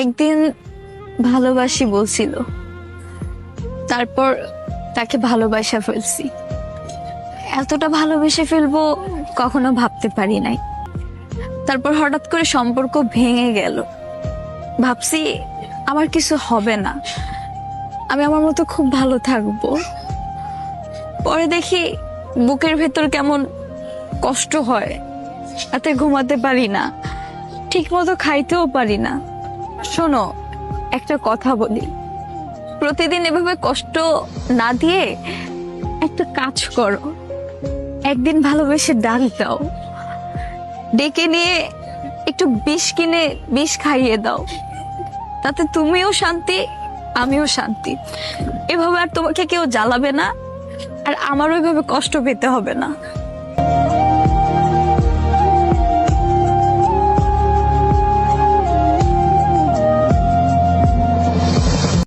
একদিন ভালোবাসি বলছিল। তারপর তাকে ভালোবাসা ফেলছি। এতটা ভালোবেসে ফেলব কখনো ভাবতে পারি নাই। তারপর হঠাৎ করে সম্পর্ক ভেঙে গেল। ভাবছি আমার কিছু হবে না। আমি আমার মতো খুব ভালো থাকব। পরে দেখি বুকের ভেতর কেমন কষ্ট হয়। রাতে ঘুমাতে পারি না। ঠিক মতো খাইতেও পারি না। শোনো, একটা কথা বলি। প্রতিদিন এভাবে কষ্ট না দিয়ে একটা কাজ করো। একদিন ভালোবেসে ডাল দাও। ডেকে নিয়ে একটু বিষ কিনে বিষ খাইয়ে দাও। তাতে তুমিও শান্তি, আমিও শান্তি। এভাবে আর তোমাকে কেউ জ্বালাবে না, আর আমারও এভাবে কষ্ট পেতে হবে না।